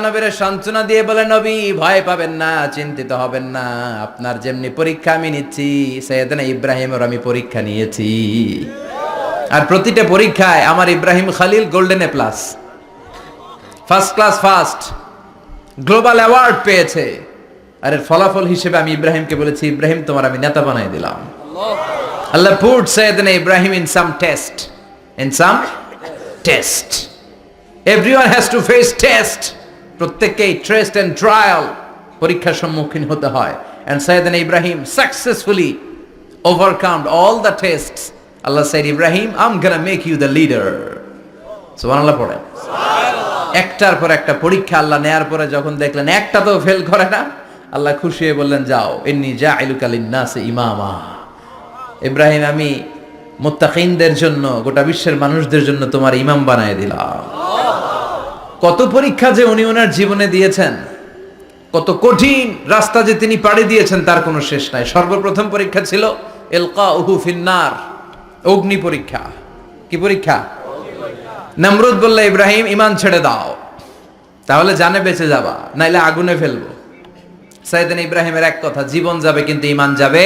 নবীর সান্ত্বনা দিয়ে বলে, নবী, ভয় পাবেন না, চিন্তিত হবেন না। আপনার যেমনি পরীক্ষা আমি নিচ্ছি ইব্রাহিমের আমি পরীক্ষা নিয়েছি। আর প্রতিটা পরীক্ষায় আমার Ibrahim Khalil golden A plus. First class first. Global award পেয়েছে। আর এর ফলাফল হিসেবে আমি ইব্রাহিমকে বলেছি, ইব্রাহিম, তোমার আমি নেতা বানাই দিলাম। Allah put Ibrahim in some test. In some test. Everyone has to face test প্রত্যেককেই ট্রেস্ট এন্ড ট্রায়াল পরীক্ষার সম্মুখীন হতে হয়। And Syedna Ibrahim successfully overcome all the test Allah said Ibrahim I'm gonna make you the leader সুবহানাল্লাহ পড়ে। একটার পর একটা পরীক্ষা আল্লাহ নেয়ার পরে যখন দেখলেন একটা তো ফেল করে না, আল্লাহ খুশি হয়ে বললেন, যাও এমনি যা ইলুকালিন্নাস ইমামা। ইব্রাহিম, আমি মুত্তাকিনদের জন্য, গোটা বিশ্বের মানুষদের জন্য তোমার ইমাম বানায় দিলাম। কত পরীক্ষা যে উনি ওনার জীবনে দিয়েছেন, কত কঠিন রাস্তা যে তিনি পাড়ি দিয়েছেন, তার কোনো শেষ নাই। সর্বপ্রথম পরীক্ষা ছিল এলকা উহু ফিন্নার, অগ্নি পরীক্ষা। কি পরীক্ষা? নমরুদ বললে, ইব্রাহিম ইমান ছেড়ে দাও। তাহলে জানে বেঁচে যাবা, নাইলে আগুনে ফেলব। সাইদিন ইব্রাহিমের এক কথা, জীবন যাবে, কিন্তু ইমান যাবে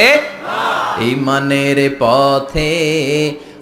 ইমানের পথে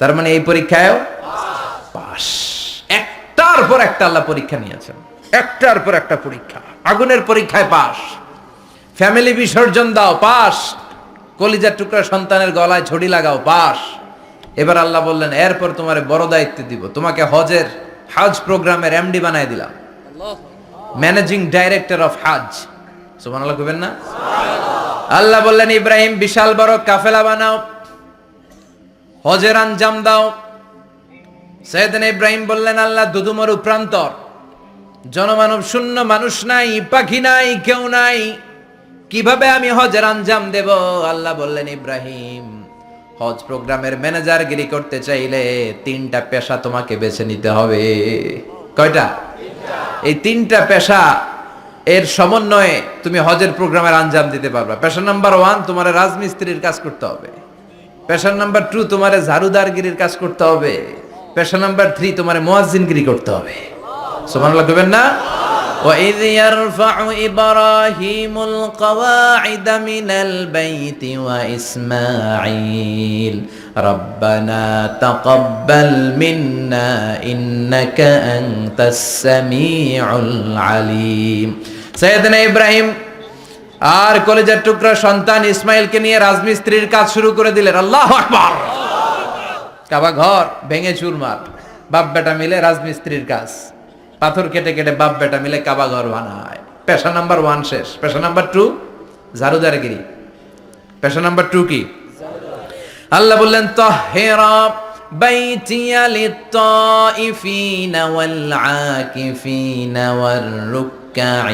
তার মানে এই পরীক্ষায় পাস একটার পর একটা আল্লাহ পরীক্ষা নিয়েছেন। একটার পর একটা পরীক্ষা। আগুনের পরীক্ষায় পাস ফ্যামিলি বিসর্জন দাও পাস কলিজার টুকরা সন্তানের গলায় ছড়ি লাগাও পাস এবার আল্লাহ বললেন, এরপর তোমার বড় দায়িত্ব দিব। তোমাকে হজের হাজ প্রোগ্রামের এমডি বানায় দিলাম। ম্যানেজিং ডাইরেক্টর অফ হাজ সুমান আল্লাহ কবেন না? আল্লাহ বললেন, ইব্রাহিম, বিশাল বড় কাফেলা বানাও। হজের আঞ্জাম দাও। সৈয়দিন ইব্রাহিম বললেন, আল্লাহ দুদুমরু প্রান্তর জনমানব শূন্য মানুষ নাই, পাখি নাই, কেউ নাই। কীভাবে আমি হজের আঞ্জাম দেব? আল্লাহ বললেন, ইব্রাহিম, হজ প্রোগ্রামের ম্যানেজার গিরি করতে চাইলে তিনটা পেশা তোমাকে বেছে নিতে হবে। কয়টা? এই তিনটা পেশা, এর সমন্বয়ে তুমি হজের প্রোগ্রামের আঞ্জাম দিতে পারবা। পেশা নাম্বার ওয়ান, তোমার রাজমিস্ত্রির কাজ করতে হবে। পেশা নাম্বার টু তোমার ঝাড়ুদারগিরির কাজ করতে হবে পেশা নাম্বার থ্রি তোমার মোয়াজিনগিরি করতে হবে সোমানুল্লাহ করবেন না وإذ يرفع إبراهيم القواعد من البيت وإسماعيل ربنا تقبل منا إنك أنت السميع العليم سيدنا إبراهيم আর কলেজের টুকরা সন্তান ইসমাইলকে নিয়ে রাজমিস্ত্রির কাজ শুরু করে দিলেন। আল্লাহ আকবার। কাবা ঘর, ভেঙে চুরমার। বাপ বেটা মিলে রাজমিস্ত্রির কাজ। পাথর কেটে কেটে বাপ বেটা মিলে কাবা ঘর বানায়। পেশা নাম্বার ওয়ান শেষ। পেশা নাম্বার টু ঝাড়ুদারগিরি পেশা নাম্বার টু কি? আল্লাহ বললেন, তহেরা বাইতিয়া লিত্তাইফিনা ওয়াল আকিফিনা ওয়ার রুক্কাইস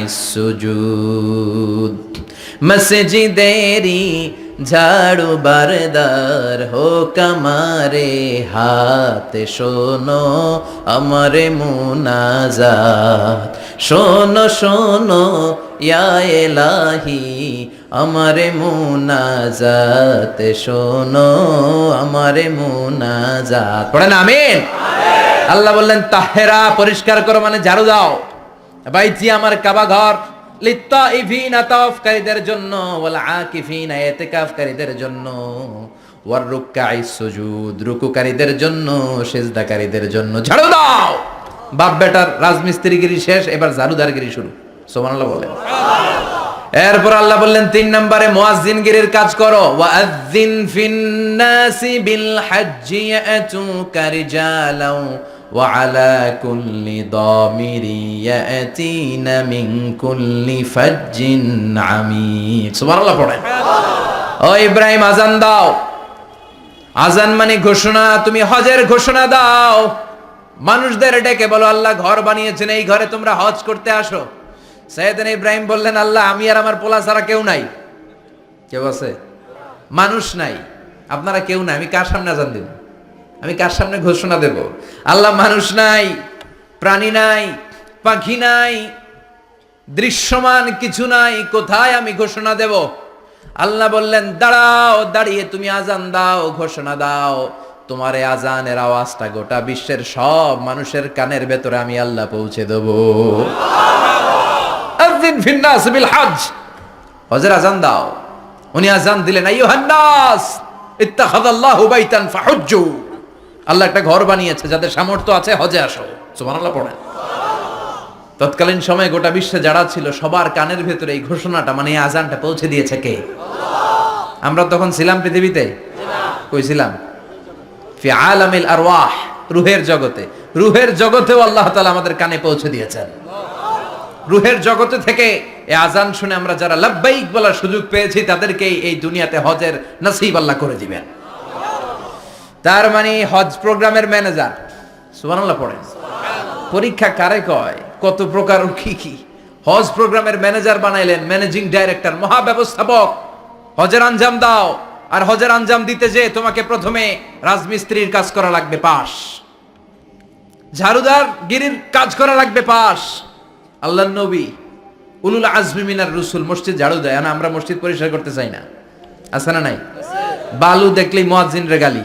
সুজুদ। মসজিদেরি ঝাড়ু বারদার হো কামারে হাত। শোনো আমারে মুনাজাত। শোনো শোনো, ইয়া এলাহি, আমারে মুনাজাত। শোনো আমারে মুনাজাত। পড়েন, আমিন। আল্লাহ বললেন, তাহেরা পরিষ্কার করো মানে ঝাড়ু দাও। বাইজি আমার কাবা ঘর জন্য, ওয়াল ইতিকাফকারীদের জন্য, ওয়ার সুজুদ, রুকুকারীদের জন্য জন্য। ঝাড়ু দাও! বাপ বেটার রাজমিস্ত্রিগিরি শেষ, এবার ঝাড়ুদারগিরি শুরু। সুবহানাল্লাহ বলেন। এরপর আল্লাহ বললেন, তিন নম্বরে মুয়াজ্জিনগিরির কাজ করো। ওয়াজ্জিন ফিন্নাসি বিল হাজ্জি ইয়াতুকা রিজালাও وعلى كل ضامر يأتين من كل فج عميق سبحان الله পড়েন ও ইব্রাহিম আজান দাও আজান মানে ঘোষণা তুমি হজের ঘোষণা দাও মানুষদের ডেকে বলো আল্লাহ ঘর বানিয়েছেন এই ঘরে তোমরা হজ করতে আসো সৈয়দিন ইব্রাহিম বললেন আল্লাহ আমি আর আমার পোলা ছাড়া কেউ নাই কেউ আছে মানুষ নাই আপনারা কেউ নাই আমি কার সামনে আজান দেব আমি কার সামনে ঘোষণা দেব? আল্লাহ মানুষ নাই প্রাণী নাই পাখি নাই দৃশ্যমান কিছু নাই কোথায় আমি ঘোষণা দেব? আল্লাহ বললেন দাঁড়াও দাঁড়িয়ে তুমি আজান দাও ঘোষণা দাও। তোমার এই আজানের আওয়াজটা গোটা বিশ্বের সব মানুষের কানের ভেতরে আমি আল্লাহ পৌঁছে দেব। হজ হজের আজান দাও। উনি আজান দিলেন আইয়ুহান নাস ইত্তাখাযাল্লাহু বাইতান ফাহুজ্জু। আল্লাহ একটা ঘর বানিয়েছে, যাদের সামর্থ্য আছে, হজে আসো। সুবহানাল্লাহ পড়েন। তৎকালীন সময়ে গোটা বিশ্বে যারা ছিল, সবার কানের ভেতরে এই ঘোষণাটা মানে আজানটা পৌঁছে দিয়েছে কে? আমরা তখন ছিলাম পৃথিবীতে? কই ছিলাম? ফি আলামিল আরওয়াহ, রুহের জগতে। রুহের জগতেও আল্লাহ তাআলা আমাদের কানে পৌঁছে দিয়েছেন। রুহের জগতে থেকে এই আজান শুনে আমরা যারা লাব্বাইক বলার সুযোগ পেয়েছি তাদেরকে এই দুনিয়াতে হজের নসিব আল্লাহ করে দিবেন। তার মানে হজ প্রোগ্রামের ম্যানেজার। সুবহানাল্লাহ পড়েন। পরীক্ষা কারে কয়? কত প্রকার কি কি? হজ প্রোগ্রামের ম্যানেজার বানাইলেন, ম্যানেজিং ডাইরেক্টর, মহাব্যবস্থাপক। হজের আঞ্জাম দাও, আর হজের আঞ্জাম দিতে যে তোমাকে প্রথমে রাজমিস্ত্রির কাজ করা লাগবে পাশ। ঝাড়ুদার গিরির কাজ করা লাগবে পাশ। আল্লাহ নবী উলুল আজমি মিনার রসুল, মসজিদ ঝাড়ু দেয়। না আমরা মসজিদ পরিষ্কার করতে চাই না। আছে না নাই? বালু দেখলেই মুয়াজ্জিন রে গালি।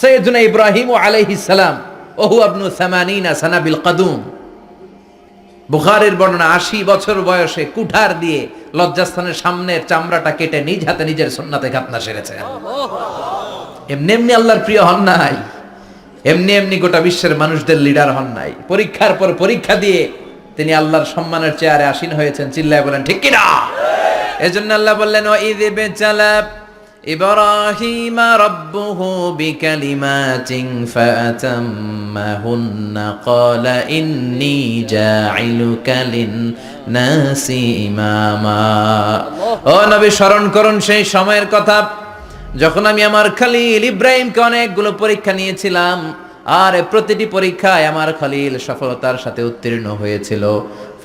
সৈয়দুনা ইব্রাহিম আলাইহিস সালাম, ওহু আবনু সামানিনা সানাবিল কাদুম। বুখারের বর্ণনা, আশি বছর বয়সে কুঠার দিয়ে লজ্জাস্থানের সামনের চামড়াটা কেটে নিজ হাতে নিজের সুন্নাতে খাতনা সেরেছে। এমনি এমনি আল্লাহর প্রিয় হন নাই। এমনি এমনি গোটা বিশ্বের মানুষদের লিডার হন নাই। পরীক্ষার পর পরীক্ষা দিয়ে তিনি আল্লাহর সম্মানের চেয়ারে আসীন হয়েছেন, চিল্লায় বলেন, ঠিক কিনা? এজন্য আল্লাহ বললেন ও ঈদ বেচালা إبراهيم ربه بكلمات فأتمهن قال إني جاعلك للناس إماما ও নবী স্মরণ করুন সেই সময়ের কথা যখন আমি আমার খালিল ইব্রাহিমকে অনেকগুলো পরীক্ষা নিয়েছিলাম আর প্রতিটি পরীক্ষায় আমার খালিল সফলতার সাথে উত্তীর্ণ হয়েছিল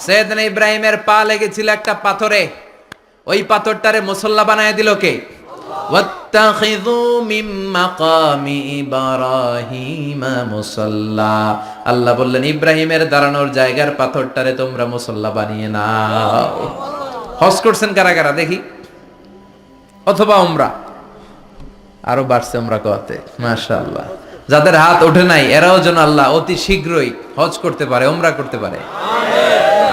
সৈয়দনা ইব্রাহিমের পা লেগেছিল একটা পাথরে। ওই পাথরটারে মুসল্লা বানায় দিল কে? আল্লাহ বললেন, ইব্রাহিমের দাঁড়ানোর জায়গার পাথরটারে তোমরা মুসল্লা বানিয়ে নাও। হস করছেন কারা কারা? দেখি। অথবা ওমরা আরও বাড়ছে ওমরা কোয়াতে মাশাআল্লাহ। যাদের হাত ওঠে নাই, এরাও যেন আল্লাহ অতি শীঘ্রই হজ করতে পারে ওমরা করতে পারে।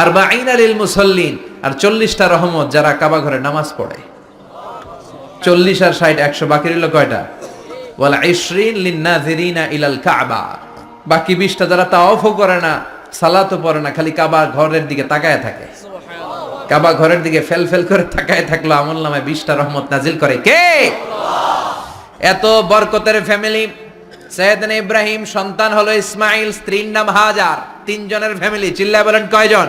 আর বা আইন আলিল মুসল্লিন, আর চল্লিশটা রহমত যারা কাবা ঘরে নামাজ পড়ে। চল্লিশ আর ষাট, একশো, বাকি রইল কয়টা? বলা ইসরিন লিন্নাজিরিনা ইলাল কাবা। বাকি বিশটা যারা তাওয়াফও করে না, সালাতও পড়ে না, খালি কাবা ঘরের দিকে তাকায় থাকে। কাবা ঘরের দিকে ফেল ফেল করে তাকায় থাকল, আমল নামে বিশটা রহমত নাজিল করে কে? এত বরকতের ফ্যামিলি। সৈয়দনা ইব্রাহিম, সন্তান হলো ইসমাইল, স্ত্রীর নাম হাজার। তিনজনের ফ্যামিলি চিল্লা বলেন কয়জন?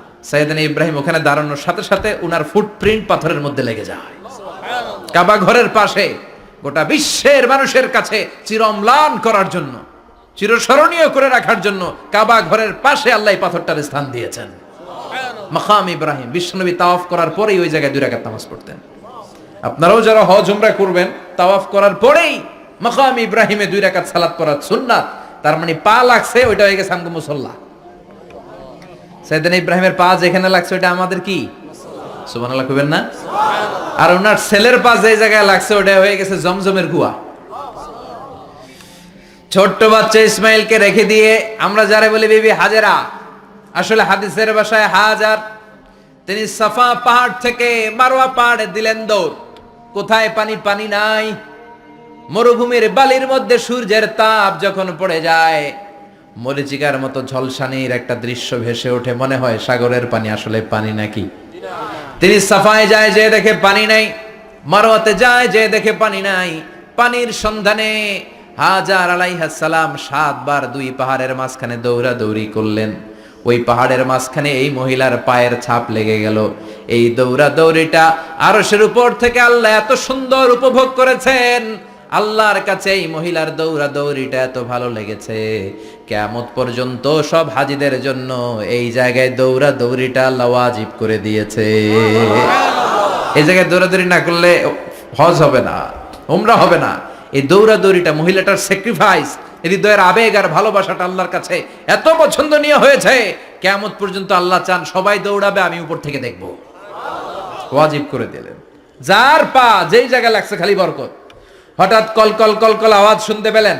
সাইদান ইব্রাহিম ওখানে দাঁড়ানোর সাথে সাথে উনার ফুটপ্রিন্ট পাথরের মধ্যে লেগে যায়। কাবা ঘরের পাশে, গোটা বিশ্বের মানুষের কাছে চিরম্লান করার জন্য, চিরস্মরণীয় করে রাখার জন্য কাবা ঘরের পাশে আল্লাহ পাথরটার স্থান দিয়েছেন। মাকাম ইব্রাহিম, বিশ্বনবী তাওয়াফ করার পরেই ওই জায়গায় দুই রাকাত নামাজ পড়তেন। আপনারাও যারা হজ, উমরা করবেন, তাওয়াফ করার পরেই মাকাম ইব্রাহিমে দুই রাকাত সালাত পড়ার সুন্নাত, তার মানে পা লাগছে, ওইটা হয়ে গেছে আমগো মুসল্লা। সাইদান ইব্রাহিমের পা যেখানে লাগছে ওইটা আমাদের কি? সুবহানাল্লাহ কইবেন না? আর ওনার ছেলের পা যে জায়গায় লাগছে ওটা হয়ে গেছে জমজমের কুয়া ছোট্ট বাচ্চা ইসমাইলকে রেখে দিয়ে আমরা যারা বলি, বিবি হাজেরা। আসলে হাদিসের বাসায় হাজার। তিনি সাফা পাহাড় থেকে মারোয়া পাহাড়ে দিলেন দৌড়। কোথায় পানি? পানি নাই। মরুভূমির বালির মধ্যে সূর্যের তাপ যখন পড়ে যায় মরিচিকার মতো ঝলসানির একটা দৃশ্য ভেসে ওঠে। মনে হয় সাগরের পানি, আসলে পানি নাকি? তিনি সাফায় যায়, যে দেখে পানি নাই। মারোয়াতে যায়, যে দেখে পানি নাই। পানির সন্ধানে হাজার আলাইহাস সালাম সাতবার দুই পাহাড়ের মাঝখানে দৌড়া দৌড়ি করলেন। ওই পাহাড়ের মাঝখানে এই মহিলার পায়ের ছাপ লেগে গেল। এই দৌড়া দৌড়িটা আরশের উপর থেকে আল্লাহ এত সুন্দর উপভোগ করেছেন। আল্লাহর কাছে এই মহিলার দৌড়া দৌড়িটা এত ভালো লেগেছে। কেমত পর্যন্ত সব হাজিদের জন্য এই জায়গায় দৌড়া দৌড়িটা আল্লাহ ওয়াজিব করে দিয়েছে। এই জায়গায় দৌড়াদৌড়ি না করলে হজ হবে না, উমরা হবে না। এই দৌড়াদৌড়িটা মহিলাটার স্যাক্রিফাইস হৃদয়ের আবেগ আর ভালোবাসাটা আল্লাহর কাছে এত পছন্দনীয় হয়েছে কেমত পর্যন্ত আল্লাহ চান সবাই দৌড়াবে, আমি উপর থেকে দেখব। ওয়াজিব করে দিলেন। যার পা যেই জায়গায় লাগছে খালি বরকত। হঠাৎ কল কল কল কল আওয়াজ শুনতে পেলেন।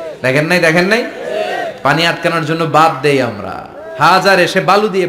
দেখেন নাই দেখেন নাই? পানি আটকানোর জন্য বাদ দেই আমরা। হাজার এসে বালু দিয়ে